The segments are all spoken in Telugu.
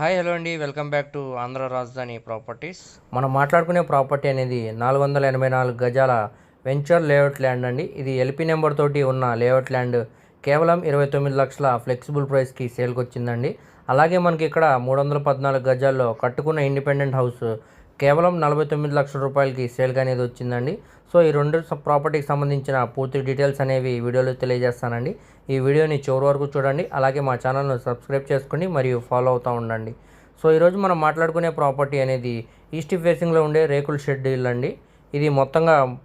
హాయ్ హలో అండి. Welcome back to Andhra Rajadhani properties. మనం మాట్లాడుకునే ప్రాపర్టీ అనేది నాలుగు వందల ఎనభై నాలుగు గజాల వెంచర్ లేఅవుట్ ల్యాండ్ అండి. ఇది ఎల్పి నెంబర్ తోటి ఉన్న లేఅవుట్ ల్యాండ్. కేవలం ఇరవై తొమ్మిది లక్షల ఫ్లెక్సిబుల్ ప్రైస్కి సేల్కి వచ్చిందండి అలాగే మనకి ఇక్కడ మూడు వందల పద్నాలుగు గజాల్లో కట్టుకున్న ఇండిపెండెంట్ హౌస్ కేవలం నలభై తొమ్మిది లక్షల రూపాయలకి సేల్గా అనేది వచ్చిందండి. సో ఈ రెండు స- ప్రాపర్టీకి సంబంధించిన పూర్తి డీటెయిల్స్ అనేవి వీడియోలో తెలియజేస్తానండి. ఈ వీడియోని చివరి వరకు చూడండి. అలాగే మా ఛానల్ను సబ్స్క్రైబ్ చేసుకోండి మరియు ఫాలో అవుతూ ఉండండి. సో ఈరోజు మనం మాట్లాడుకునే ప్రాపర్టీ అనేది ఈస్ట్ ఫేసింగ్లో ఉండే రేకుల షెడ్ ఇల్లు అండి ఇది మొత్తంగా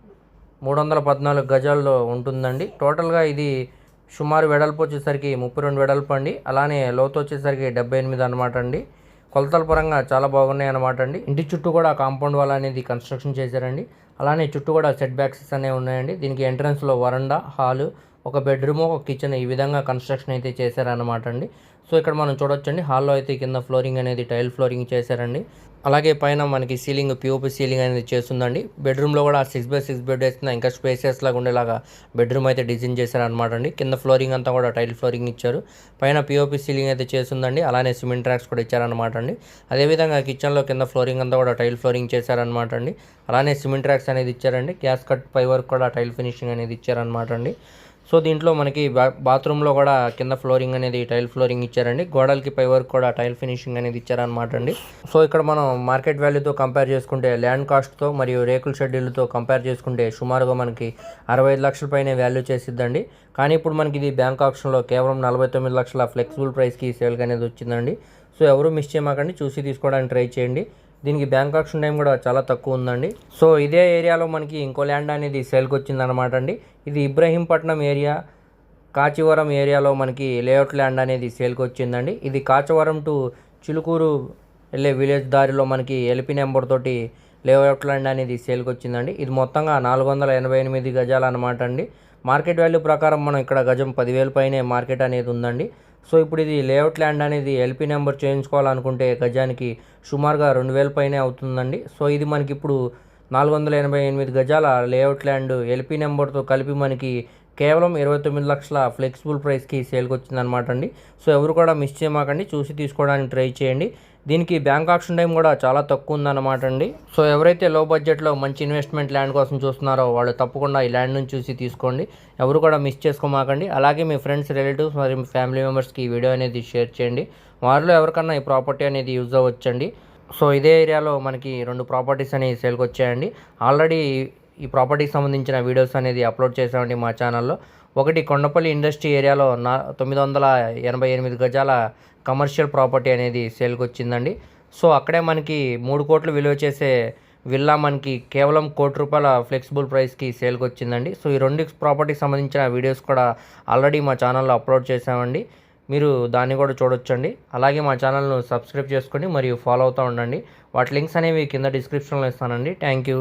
మూడు వందల పద్నాలుగు గజాల్లో ఉంటుందండి. టోటల్గా ఇది సుమారు వెడల్పు వచ్చేసరికి ముప్పై రెండు వెడల్పు అండి. అలానే లోతు వచ్చేసరికి డెబ్బై ఎనిమిది అనమాట అండి. కొలతల పరంగా చాలా బాగున్నాయి అనమాట అండి. ఇంటి చుట్టూ కూడా కాంపౌండ్ వాల్ అనేది కన్స్ట్రక్షన్ చేశారండి. అలానే చుట్టూ కూడా సెట్ బ్యాక్స్ అనేవి ఉన్నాయండి. దీనికి ఎంట్రన్స్లో వరండా హాలు ఒక బెడ్రూమ్ ఒక కిచెన్ ఈ విధంగా కన్స్ట్రక్షన్ అయితే చేశారనమాట అండి. సో ఇక్కడ మనం చూడొచ్చండి. హాల్లో అయితే కింద ఫ్లోరింగ్ అనేది టైల్ ఫ్లోరింగ్ చేశారండి. అలాగే పైన మనకి సీలింగ్ పిఓపి సీలింగ్ అనేది చేస్తుందండి. బెడ్రూమ్లో కూడా సిక్స్ బై సిక్స్ బెడ్ వేసిన ఇంకా స్పేసెస్ లాగా ఉండేలాగా బెడ్రూమ్ అయితే డిజైన్ చేశారనమాట అండి. కింద ఫ్లోరింగ్ అంతా కూడా టైల్ ఫ్లోరింగ్ ఇచ్చారు. పైన పిఓపి సీలింగ్ అయితే చేస్తుందండి. అలానే సిమెంట్ ట్రాక్స్ కూడా ఇచ్చారనమాట అండి. అదేవిధంగా కిచెన్లో కింద ఫ్లోరింగ్ అంతా కూడా టైల్ ఫ్లోరింగ్ చేశారనమాట అండి. అలానే సిమెంట్ ట్రాక్స్ అనేది ఇచ్చారండి. గ్యాస్ కట్ పై వరకు కూడా టైల్ ఫినిషింగ్ అనేది ఇచ్చారనమాట అండి. సో దీంట్లో మనకి బా బాత్రూంలో కూడా కింద ఫ్లోరింగ్ అనేది టైల్ ఫ్లోరింగ్ ఇచ్చారండి. గోడలకి పై వరకు కూడా టైల్ ఫినిషింగ్ అనేది ఇచ్చారనమాట అండి. సో ఇక్కడ మనం మార్కెట్ వాల్యూతో కంపేర్ చేసుకుంటే ల్యాండ్ కాస్ట్తో మరియు రేకుల షెడ్యూల్తో కంపేర్ చేసుకుంటే సుమారుగా మనకి అరవై ఐదు లక్షల పైన వాల్యూ చేసిద్దండి. కానీ ఇప్పుడు మనకి ఇది బ్యాంక్ ఆప్షన్లో కేవలం నలభై తొమ్మిది లక్షల ఫ్లెక్సిబుల్ ప్రైస్కి సేల్గా అనేది వచ్చిందండి. సో ఎవరు మిస్ చేయమాకండి చూసి తీసుకోవడానికి ట్రై చేయండి. దీనికి బ్యాంక్ ఆప్షన్ టైం కూడా చాలా తక్కువ ఉందండి. సో ఇదే ఏరియాలో మనకి ఇంకో ల్యాండ్ అనేది సేల్కి వచ్చిందనమాట అండి. ఇది ఇబ్రహీంపట్నం ఏరియా కాచివరం ఏరియాలో మనకి లేఅవుట్ ల్యాండ్ అనేది సేల్కి వచ్చిందండి. ఇది కాచివరం టు చిలుకూరు వెళ్ళే విలేజ్ దారిలో మనకి ఎల్పి నెంబర్ తోటి లేఅవుట్ ల్యాండ్ అనేది సేల్కి వచ్చిందండి. ఇది మొత్తంగా నాలుగు వందల ఎనభై ఎనిమిది గజాలు అనమాట అండి. మార్కెట్ వాల్యూ ప్రకారం మనం ఇక్కడ గజం పదివేల పైనే మార్కెట్ అనేది ఉందండి. సో ఇప్పుడు ఇది లేఅవుట్ ల్యాండ్ అనేది ఎల్పి నెంబర్ చేయించుకోవాలనుకుంటే గజానికి సుమారుగా రెండు వేల పైనే అవుతుందండి. సో ఇది మనకి ఇప్పుడు నాలుగు వందల ఎనభై ఎనిమిది గజాల లేఅవుట్ ల్యాండ్ ఎల్పి నెంబర్తో కలిపి మనకి కేవలం ఇరవై తొమ్మిది లక్షల ఫ్లెక్సిబుల్ ప్రైస్కి సేల్కి వచ్చిందనమాట అండి. సో ఎవరు కూడా మిస్ చేయమాకండి చూసి తీసుకోవడానికి ట్రై చేయండి. దీనికి బ్యాంక్ ఆప్షన్ టైం కూడా చాలా తక్కువ ఉందన్నమాట అండి. సో ఎవరైతే లో బడ్జెట్లో మంచి ఇన్వెస్ట్మెంట్ ల్యాండ్ కోసం చూస్తున్నారో వాళ్ళు తప్పకుండా ఈ ల్యాండ్ నుంచి చూసి తీసుకోండి. ఎవరు కూడా మిస్ చేసుకోమాకండి. అలాగే మీ ఫ్రెండ్స్ రిలేటివ్స్ మరియు మీ ఫ్యామిలీ మెంబర్స్కి ఈ వీడియో అనేది షేర్ చేయండి. వారిలో ఎవరికన్నా ఈ ప్రాపర్టీ అనేది యూజ్ అవ్వచ్చండి. సో ఇదే ఏరియాలో మనకి రెండు ప్రాపర్టీస్ అనేవి సేల్కి వచ్చాయండి. ఆల్రెడీ ఈ ప్రాపర్టీకి సంబంధించిన వీడియోస్ అనేది అప్లోడ్ చేసామండి మా ఛానల్లో. ఒకటి కొండపల్లి ఇండస్ట్రీ ఏరియాలో నా తొమ్మిది వందల ఎనభై ఎనిమిది గజాల కమర్షియల్ ప్రాపర్టీ అనేది సేల్కి వచ్చిందండి. సో అక్కడే మనకి మూడు కోట్లు విలువ చేసే విల్లా మనకి కేవలం కోటి రూపాయల ఫ్లెక్సిబుల్ ప్రైస్కి సేల్కి వచ్చిందండి. సో ఈ రెండు ప్రాపర్టీకి సంబంధించిన వీడియోస్ కూడా ఆల్రెడీ మా ఛానల్లో అప్లోడ్ చేసామండి మీరు దాన్ని కూడా చూడొచ్చండి. అలాగే మా ఛానల్ను సబ్స్క్రైబ్ చేసుకోండి మరియు ఫాలో అవుతూ ఉండండి. వాటి లింక్స్ అనేవి కింద డిస్క్రిప్షన్లో ఇస్తానండి. Thank you.